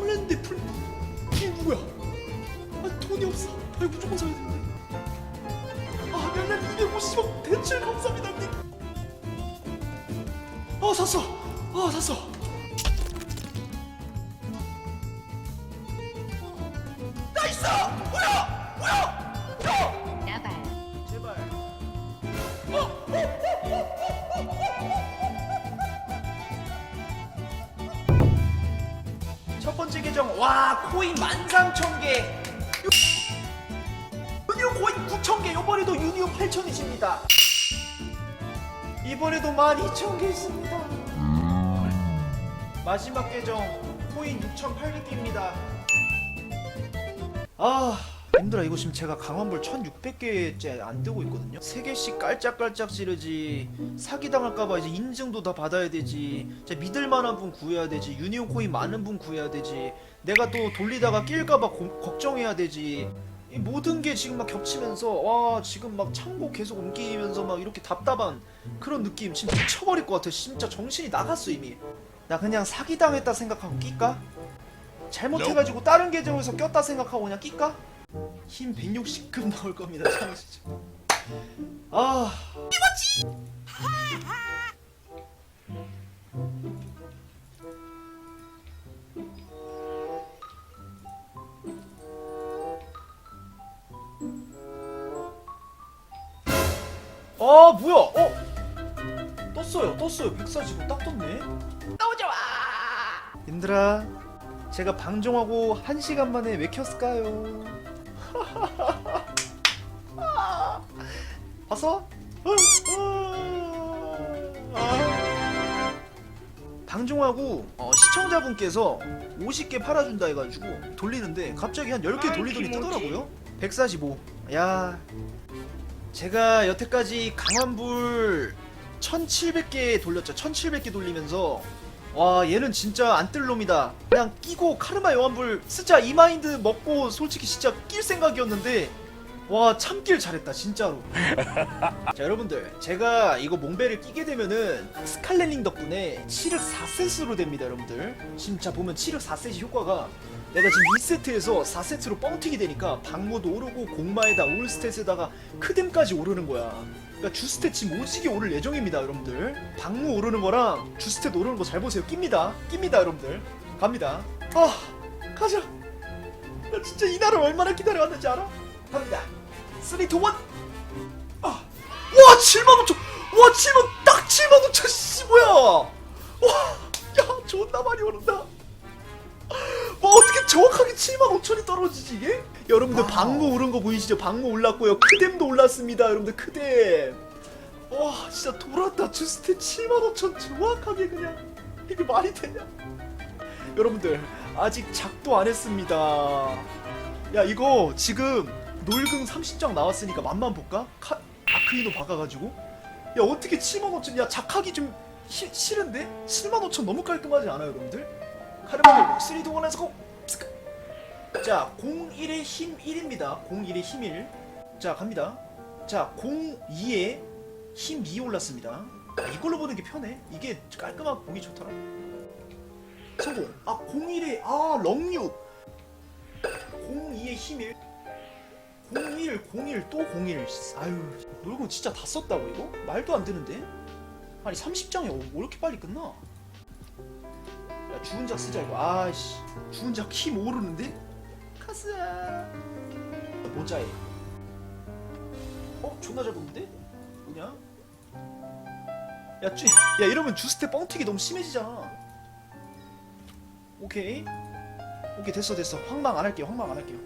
쌍랜드 풀 누구야? 아 돈이 없어. 아 무조건 사야 되는데. 아 명란 250억 대출 감사합니다 형님. 아 샀어. 아 샀어. 와 코인 13,000개. 유니온 코인 9,000개. 이번에도 유니온 8,000이십니다. 이번에도 12,000개 있습니다. 마지막 계정 코인 6,800개입니다. 아 힘들어 이거 지금 제가 강환불 1600개째 안 뜨고 있거든요. 3개씩 깔짝깔짝 지르지. 사기당할까봐 이제 인증도 다 받아야 되지. 진짜 믿을만한 분 구해야 되지. 유니온 코인 많은 분 구해야 되지. 내가 또 돌리다가 낄까봐 고- 걱정해야 되지. 이 모든 게 지금 막 겹치면서 와 지금 막 창고 계속 옮기면서 막 이렇게 답답한 그런 느낌 지금 미쳐버릴 것 같아. 진짜 정신이 나갔어 이미. 나 그냥 사기당했다 생각하고 낄까? 잘못해가지고 다른 계정에서 꼈다 생각하고 그냥 낄까? 힘 160급 나올 겁니다. 참 진짜 아. 아 뭐야? 어? 떴어요 떴어요. 145 딱 떴네. 너무 좋아 님들아 제가 방종하고 한 시간 만에 왜 켰을까요 봤어? 아. 방종하고 어, 시청자분께서 50개 팔아준다 해가지고 돌리는데 갑자기 한 10개 돌리더니 뜨더라고요. 145 야. 제가 여태까지 강환불 1700개 돌렸죠. 1700개 돌리면서 와 얘는 진짜 안 뜰 놈이다. 그냥 끼고 카르마 여환불 진짜 이 마인드 먹고 솔직히 진짜 낄 생각이었는데 와 참길 잘했다 진짜로. 자 여러분들 제가 이거 몽벨을 끼게 되면은 스칼렛링 덕분에 7흑 4세트로 됩니다 여러분들. 진짜 보면 7흑 4세트 효과가 내가 지금 2세트에서 4세트로 뻥튀기 되니까 방모도 오르고 공마에다 올스탯에다가 크뎀까지 오르는 거야. 그러니까 주스탯 지금 오지게 오를 예정입니다 여러분들. 방모 오르는 거랑 주스탯 오르는 거 잘 보세요. 낍니다. 낍니다 여러분들. 갑니다. 아 가자. 나 진짜 이 날을 얼마나 기다려왔는지 알아? 갑니다 3, 2, 1 아. 와 7만 5천 와 7만 딱 7만 5천 씨 뭐야. 와 야 존나 많이 오른다. 와 어떻게 정확하게 7만 5천이 떨어지지 이게? 여러분들 방모 오른 거 보이시죠? 방모 올랐고요. 크뎀도 올랐습니다 여러분들 크뎀. 와 진짜 돌았다. 주스테 7만 5천 정확하게 그냥 이게 말이 되냐? 여러분들 아직 작도 안 했습니다. 야 이거 지금 놀금 30장 나왔으니까 맛만 볼까? 카, 아크이노 박아가지고 야 어떻게 7만 5천 야 작하기 좀 시, 싫은데? 7만 5천 너무 깔끔하지 않아요 여러분들? 카르마 3, 2, 1 에서 고! 자 01의 힘 1입니다 01의 힘 1. 자 갑니다 자 02에 힘 2 올랐습니다 아, 이걸로 보는 게 편해 이게 깔끔하고 보기 좋더라 성공 아 01에 아 렁류 02에 힘 1. 01, 01, 또 01. 아유, 놀고 진짜 다 썼다고 이거? 말도 안 되는데? 아니 30장에 왜 이렇게 빨리 끝나? 야 주은작 쓰자 이거. 아씨, 주은작 힘 오르는데? 카스야. 모자에. 어, 존나 잘 뽑는데? 뭐냐? 야, 쭈, 야 이러면 주스테 뻥튀기 너무 심해지잖아. 오케이. 오케이 됐어 됐어. 황망 안 할게요. 황망 안 할게요.